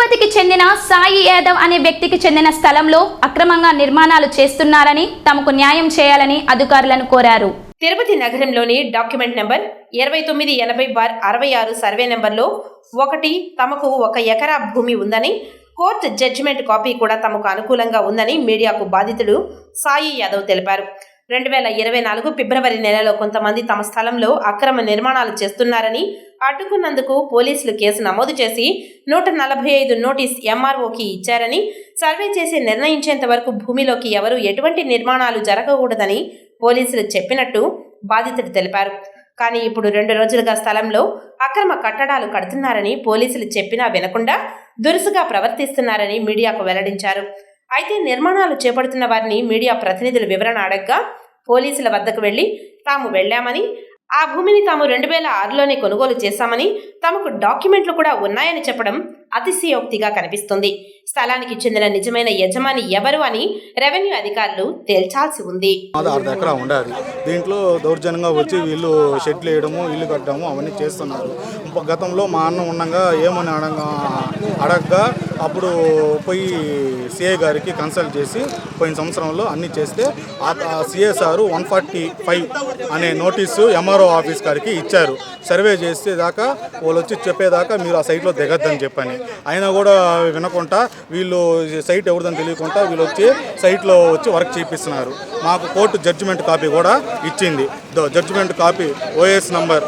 తిరుపతికి చెందిన సాయి యాదవ్ అనే వ్యక్తికి చెందిన స్థలంలో అక్రమంగా నిర్మాణాలు చేస్తున్నారని తమకు న్యాయం చేయాలని అధికారులను కోరారు. తిరుపతి నగరంలోని డాక్యుమెంట్ నెంబర్ ఇరవై తొమ్మిది ఎనభై బార్ అరవై ఆరు సర్వే నెంబర్లో ఒకటి తమకు ఒక ఎకరా భూమి ఉందని కోర్టు జడ్జిమెంట్ కాపీ కూడా తమకు అనుకూలంగా ఉందని మీడియాకు బాధితుడు సాయి యాదవ్ తెలిపారు. రెండు వేల ఇరవై నాలుగు ఫిబ్రవరి నెలలో కొంతమంది తమ స్థలంలో అక్రమ నిర్మాణాలు చేస్తున్నారని అడ్డుకున్నందుకు పోలీసులు కేసు నమోదు చేసి నూట నలభై ఐదు నోటీస్ ఎంఆర్ఓకి ఇచ్చారని సర్వే చేసి నిర్ణయించేంత వరకు భూమిలోకి ఎవరు ఎటువంటి నిర్మాణాలు జరగకూడదని పోలీసులు చెప్పినట్టు బాధితుడు తెలిపారు. కానీ ఇప్పుడు రెండు రోజులుగా స్థలంలో అక్రమ కట్టడాలు కడుతున్నారని పోలీసులు చెప్పినా వినకుండా దురుసుగా ప్రవర్తిస్తున్నారని మీడియాకు వెల్లడించారు. అయితే నిర్మాణాలు చేపడుతున్న వారిని మీడియా ప్రతినిధులు వివరణ అడగ్గా పోలీసుల వద్దకు వెళ్ళి తాము వెళ్ళామని ఆ భూమిని తాము రెండు వేల ఆరులోనే కొనుగోలు చేశామని తమకు డాక్యుమెంట్లు కూడా ఉన్నాయని చెప్పడం అతిశయోక్తిగా కనిపిస్తుంది. స్థలానికి చెందిన నిజమైన యజమాని ఎవరు అని రెవెన్యూ అధికారులు తేల్చాల్సి ఉంది. మాది అర్ధ ఎకరా దీంట్లో దౌర్జన్యంగా వచ్చి వీళ్ళు షెడ్లు వేయడము ఇల్లు కట్టడము అవన్నీ చేస్తున్నారు. గతంలో మా అన్న ఉండగా ఏమని అడగా అడగగా అప్పుడు పోయి సిఏ గారికి కన్సల్ట్ చేసి పోయిన సంవత్సరంలో అన్నీ చేస్తే ఆ CI sir one forty five అనే నోటీసు ఎంఆర్ఓ ఆఫీస్ గారికి ఇచ్చారు. సర్వే చేస్తే దాకా వాళ్ళు వచ్చి చెప్పేదాకా మీరు ఆ సైట్లో దిగద్దని చెప్పని. అయినా కూడా వినకుండా వీళ్ళు సైట్ ఎవరిదని తెలియకుండా వీళ్ళు వచ్చి సైట్లో వచ్చి వర్క్ చేపిస్తున్నారు. మాకు కోర్టు జడ్జిమెంట్ కాపీ కూడా ఇచ్చింది. Judgement copy OS number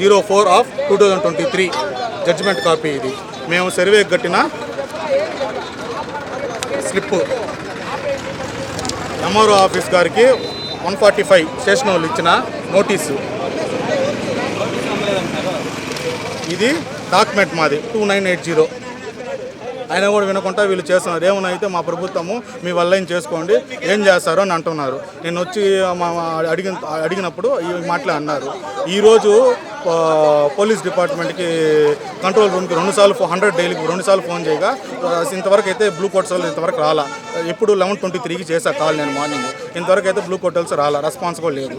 zero four of two thousand twenty three judgement copy ఇది. మేము సర్వే కట్టిన స్లిప్. ఎంఆర్ఓ ఆఫీస్ గారికి వన్ ఫార్టీ ఫైవ్ స్టేషన్ వాళ్ళు ఇచ్చిన నోటీసు. ఇది డాక్యుమెంట్ మాది టూ నైన్ ఎయిట్ జీరో. అయినా కూడా వినకుండా వీళ్ళు చేస్తున్నారు. ఏమన్నా అయితే మా ప్రభుత్వము మీ వల్ల ఏం చేసుకోండి. ఏం చేస్తారు అని అంటున్నారు. నేను వచ్చి మా అడిగిన అడిగినప్పుడు ఈ మాటలే అన్నారు. ఈరోజు పోలీస్ డిపార్ట్మెంట్కి కంట్రోల్ రూమ్కి రెండుసార్లు ఫో హండ్రెడ్ డైలీకి రెండుసార్లు ఫోన్ చేయగా ఇంతవరకు అయితే బ్లూ కోట్స్ వాళ్ళు ఇంతవరకు రాలా. ఎప్పుడు లెవెన్ ట్వంటీ త్రీకి చేశా కాల్ నేను మార్నింగ్. ఇంతవరకు అయితే బ్లూ కోటల్స్ రాలా. రెస్పాన్స్ కూడా లేదు.